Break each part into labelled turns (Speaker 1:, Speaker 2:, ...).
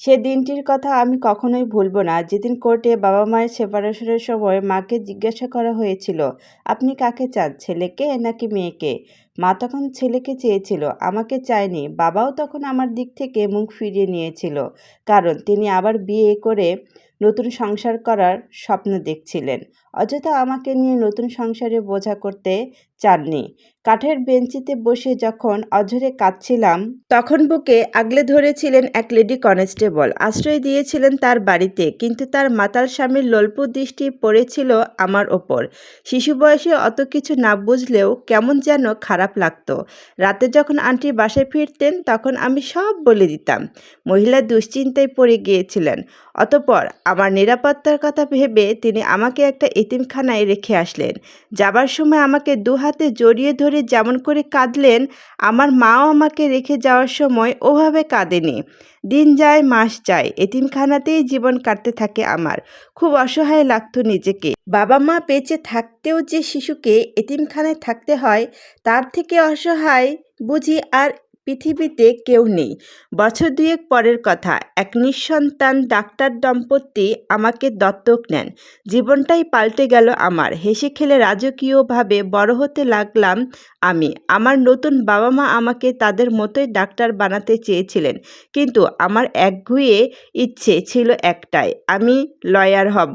Speaker 1: সে দিনটির কথা আমি কখনোই ভুলব না। যেদিন কোর্টে বাবা মায়ের সেপারেশনের সময় মাকে জিজ্ঞাসা করা হয়েছিল, আপনি কাকে চান, ছেলেকে নাকি মেয়েকে? মা তখন ছেলেকে চেয়েছিল, আমাকে চায়নি। বাবাও তখন আমার দিক থেকে মুখ ফিরিয়ে নিয়েছিল, কারণ তিনি আবার বিয়ে করে নতুন সংসার করার স্বপ্ন দেখছিলেন। অযথা আমাকে নিয়ে নতুন সংসারে বোঝা করতে চাননি। কাঠের বেঞ্চিতে বসে যখন অঝরে কাঁদছিলাম, তখন বুকে আগলে ধরেছিলেন এক লেডি কনস্টেবল। আশ্রয় দিয়েছিলেন তার বাড়িতে, কিন্তু তার মাতাল স্বামীর লোলপু দৃষ্টি পড়েছিল আমার ওপর। শিশু বয়সে অত কিছু না বুঝলেও কেমন যেন খারাপ লাগতো। রাতে যখন আন্টি বাসায় ফিরতেন, তখন আমি সব বলে দিতাম। মহিলা দুশ্চিন্তায় পড়ে গিয়েছিলেন। অতপর আমার নিরাপত্তার কথা ভেবে তিনি আমাকে একটা এতিমখানায় রেখে আসলেন। যাবার সময় আমাকে দু হাতে জড়িয়ে ধরে যেমন করে কাঁদলেন, আমার মাও আমাকে রেখে যাওয়ার সময় ওভাবে কাঁদেনি। দিন যায়, মাস যায়, এতিমখানাতেই জীবন কাটতে থাকে আমার। খুব অসহায় লাগতো নিজেকে। বাবা মা বেঁচে থাকতেও যে শিশুকে এতিমখানায় থাকতে হয়, তার থেকে অসহায় বুঝি আর পৃথিবীতে কেউ নেই। বছর দুয়েক পরের কথা, এক নিঃসন্তান ডাক্তার দম্পতি আমাকে দত্তক নেন। জীবনটাই পাল্টে গেল আমার। হেসে খেলে রাজকীয়ভাবে বড় হতে লাগলাম আমি। আমার নতুন বাবা মা আমাকে তাদের মতোই ডাক্তার বানাতে চেয়েছিলেন। কিন্তু আমার একগুয়ে ইচ্ছে ছিল একটাই, আমি লয়ার হব।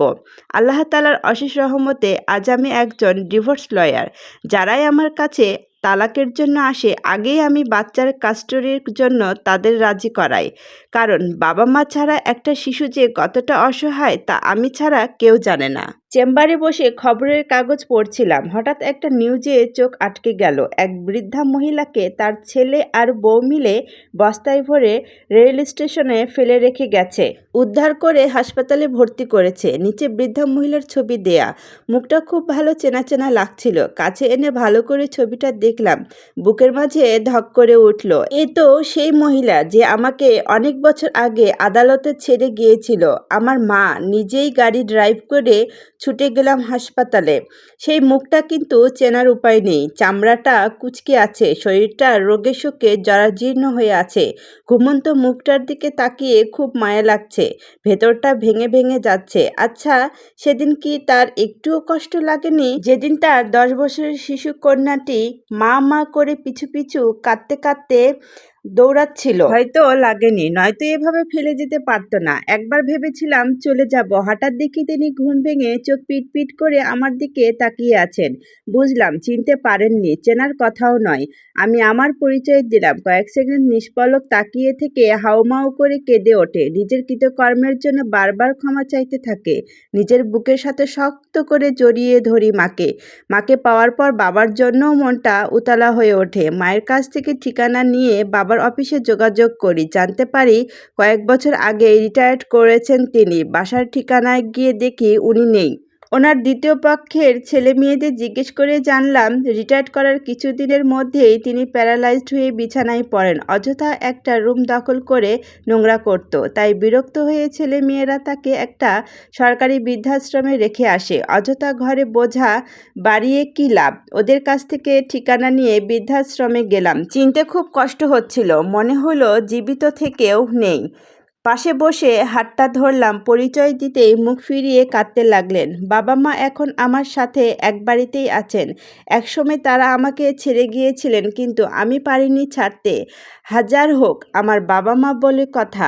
Speaker 1: আল্লাহ তালার অশেষ রহমতে আজ আমি একজন ডিভোর্স লয়ার। যারাই আমার কাছে তালাকের জন্য আসে, আগেই আমি বাচ্চার কাস্টডির জন্য তাদের রাজি করাই। কারণ বাবা মা ছাড়া একটা শিশু যে কতটা অসহায় তা আমি ছাড়া কেউ জানে না। চেম্বারে বসে খবরের কাগজ পড়ছিলাম। হঠাৎ একটা নিউজে চোখ আটকে গেল। এক বৃদ্ধা মহিলাকে তার ছেলে আর বউ মিলে বস্তায় ভরে রেল স্টেশনে ফেলে রেখে গেছে। উদ্ধার করে হাসপাতালে ভর্তি করেছে। নিচে বৃদ্ধা মহিলার ছবি দেয়া। মুখটা খুব ভালো চেনা চেনা লাগছিল। কাছে এনে ভালো করে ছবিটা দেখলাম। বুকের মাঝে ধক করে উঠল। এ তো সেই মহিলা যে আমাকে অনেক বছর আগে আদালতে ছেড়ে গিয়েছিল। আমার মা নিজেই গাড়ি ড্রাইভ করে ছুটে গেলাম হাসপাতালে। সেই মুখটা কিন্তু চেনার উপায় নেই। চামড়াটা কুচকে আছে, শরীরটা রোগে শোকে জরাজীর্ণ হয়ে আছে। ঘুমন্ত মুখটার দিকে তাকিয়ে খুব মায়া লাগছে। ভেতরটা ভেঙে ভেঙে যাচ্ছে। আচ্ছা সেদিন কি তার একটুও কষ্ট লাগেনি? যেদিন তার দশ বছরের শিশু কন্যাটি মা মা করে পিছু পিছু কাঁদতে কাঁদতে দৌড়াচ্ছিল। হয়তো লাগেনি, নয়তো এভাবে ফেলে যেতে পারতো না। একবার ভেবেছিলাম চলে যাব, হঠাৎ দেখি তিনি ঘুম ভেঙে চোখ পিট পিট করে আমার দিকে তাকিয়ে আছেন। বুঝলাম, চিনতে পারেননি, চেনার কথাও নয়। আমি আমার পরিচয় দিলাম, কয়েক সেকেন্ড নিষ্পলক তাকিয়ে থেকে হাউমাউ করে কেঁদে ওঠে। নিজের কৃতকর্মের জন্য বারবার ক্ষমা চাইতে থাকে। নিজের বুকের সাথে শক্ত করে জড়িয়ে ধরি মাকে। মাকে পাওয়ার পর বাবার জন্যও মনটা উতলা হয়ে ওঠে। মায়ের কাছ থেকে ঠিকানা নিয়ে বাবার অফিসে যোগাযোগ করি। জানতে পারি কয়েক বছর আগে রিটায়ার্ড করেছেন তিনি। বাসার ঠিকানায় গিয়ে দেখি উনি নেই। ওনার দ্বিতীয় পক্ষের ছেলে মেয়েদের জিজ্ঞেস করে জানলাম, রিটায়ার্ড করার কিছুদিনের মধ্যেই তিনি প্যারালাইজড হয়ে বিছানায় পড়েন, অযথা একটা রুম দখল করে নোংরা করত। তাই বিরক্ত হয়ে ছেলে মেয়েরা তাকে একটা সরকারি বৃদ্ধাশ্রমে রেখে আসে। অযথা ঘরে বোঝা বাড়িয়ে কি লাভ? ওদের কাছ থেকে ঠিকানা নিয়ে বৃদ্ধাশ্রমে গেলাম। চিনতে খুব কষ্ট হচ্ছিল। মনে হলো জীবিত থেকেও নেই। পাশে বসে হাতটা ধরলাম, পরিচয় দিতেই মুখ ফিরিয়ে কাঁদতে লাগলেন। বাবা মা এখন আমার সাথে এক বাড়িতেই আছেন। একসময় তারা আমাকে ছেড়ে গিয়েছিলেন, কিন্তু আমি পারিনি ছাড়তে। হাজার হোক, আমার বাবা মা বলে কথা।